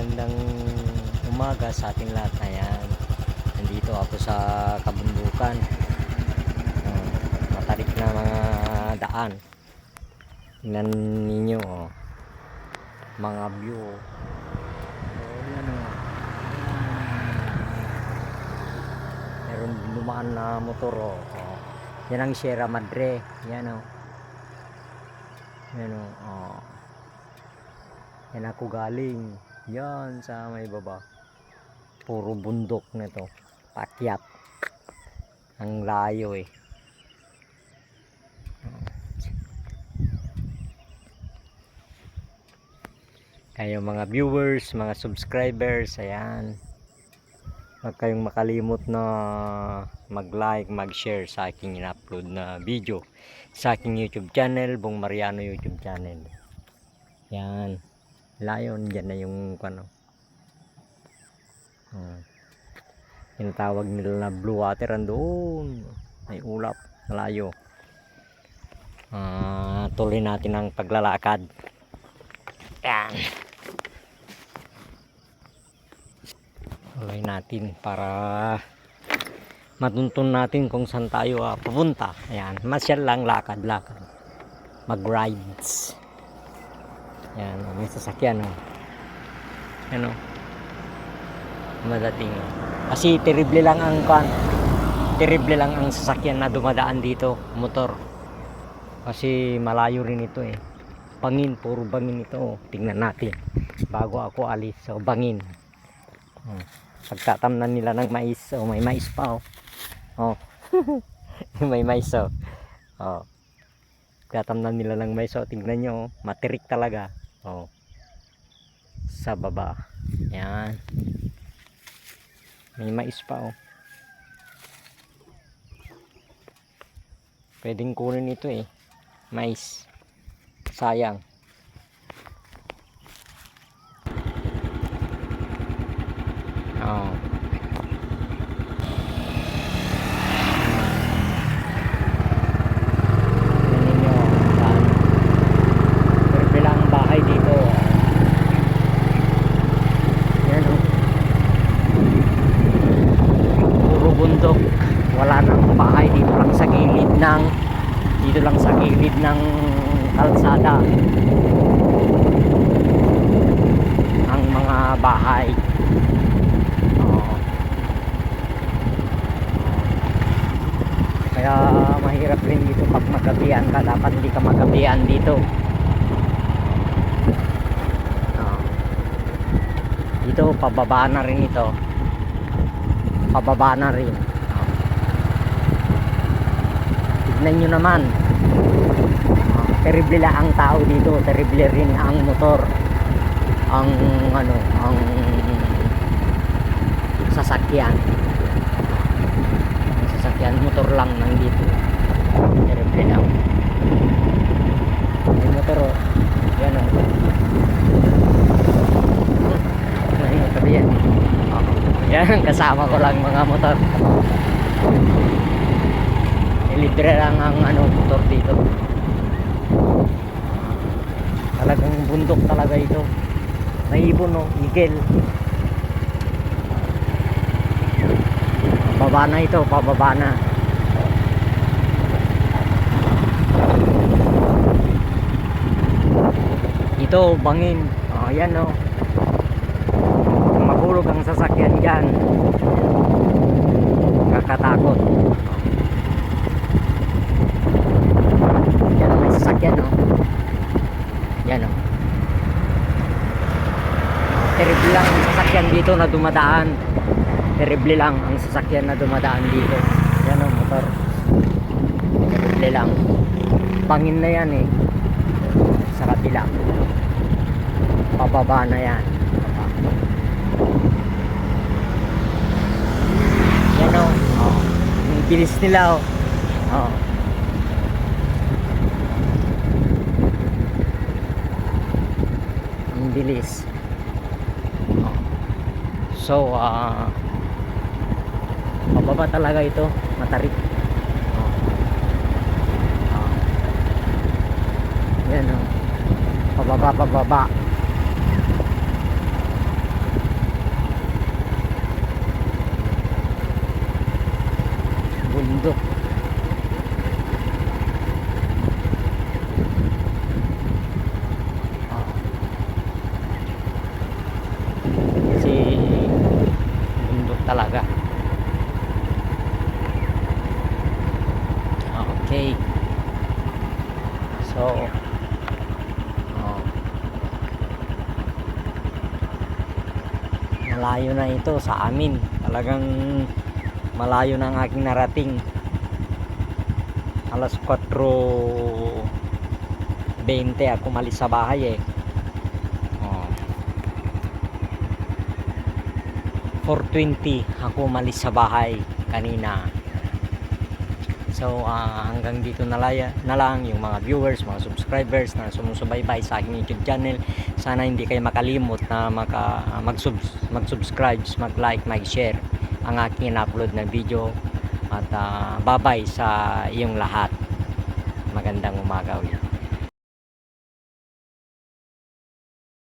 Magandang umaga sa ating lahat. Ayan. Nandito ako sa kabundukan. Ah, matarik na mga daan. Tingnan ninyo oh. Mga view. Oh, oh. Meron dumaan na motor oh. oh. Yan ang Sierra Madre. Yan oh. Yan oh. oh. Yan ako galing. Yan sa may baba. Puro bundok nito. Pakyat. Ang layo eh. Kayo mga viewers, mga subscribers, ayan. Huwag kayong makalimot na mag-like, mag-share sa aking in-upload na video sa aking YouTube channel, Bong Mariano YouTube channel. Yan. Lion, dyan na yung ano. Hmm. Tinatawag nila na blue water andun. May ulap, malayo. Ah, tuloy natin ang paglalakad. Yan. Tuloy natin para matuntun natin kung saan tayo ah, pupunta. Ayan, masyal lang lakad-lakad. Mag-rides. Yan, may sasakyan oh. Ano? Madating. oh. Kasi terrible lang ang kan. Terrible lang ang sasakyan na dumadaan dito, motor. Kasi malayo rin ito eh. Bangin, puro bangin ito. oh. Tingnan natin. Bago ako alis, so bangin. Oh. Pagtatamnan nila ng mais, oh, may mais pa oh. Oh. may mais oh. Oh. Pagtatamnan nila ng mais, oh, tingnan nyo, oh. matirik talaga. Oh. Sa baba. Yan. May mais pa oh. Pwedeng kunin ito eh. Mais. Sayang. Oh. Tingnan ninyo, saan. Pwede lang ang bahay dito. Yan oh. Puro bundok. Wala nang bahay dito lang sa gilid ng dito lang sa gilid ng kalsada. Ang mga bahay. Oo. Kaya mahirap rin dito pag magabihan ka. Dapat hindi ka magabihan dito. Oo. Dito pababa na rin ito. Pababa na rin. Oo. Tignan nyo naman. Terrible lang ang tao dito. Terrible rin ang motor. Ang ano, ang sasakyan. Ang sasakyan motor lang nandito. Terrible lang. Yung motor oh. Yan oh. Hmm. Ayun, tabi yan. Oo. Yan, kasama ko lang mga motor. Libre lang ang ano, motor dito. Talagang bundok talaga ito. Naibon no, igel. Pababa na ito, pababa na. Ito, bangin. Oh, yan no. Mahulog ang sasakyan dyan. Kakatakot. Yan may sasakyan no. Yan no. Terrible lang ang sasakyan dito na dumadaan. Terrible lang ang sasakyan na dumadaan dito. Yan o, motor. Terrible lang. Bangin na yan eh. Sa kabila. Pababa na yan. Yan o. Oh. Ang bilis nila o. Oh. Ang bilis so ah, uh, pababa talaga ito matarik. Uh, yan o uh, pababa pababa. Bundok. Talaga. Okay. So, oh. malayo na ito sa amin. Talagang malayo na ang aking narating. Alas 4.20 ako malis sa bahay eh. 4.20 ako malis sa bahay kanina. So ah, hanggang dito na, laya, na lang yung mga viewers, mga subscribers na sumusubaybay sa aking YouTube channel. Sana hindi kayo makalimot na maka, mag-subs, mag-subscribe, mag-like, mag-share ang aking in-upload na video. At ah, babay sa iyong lahat. Magandang umaga ulit.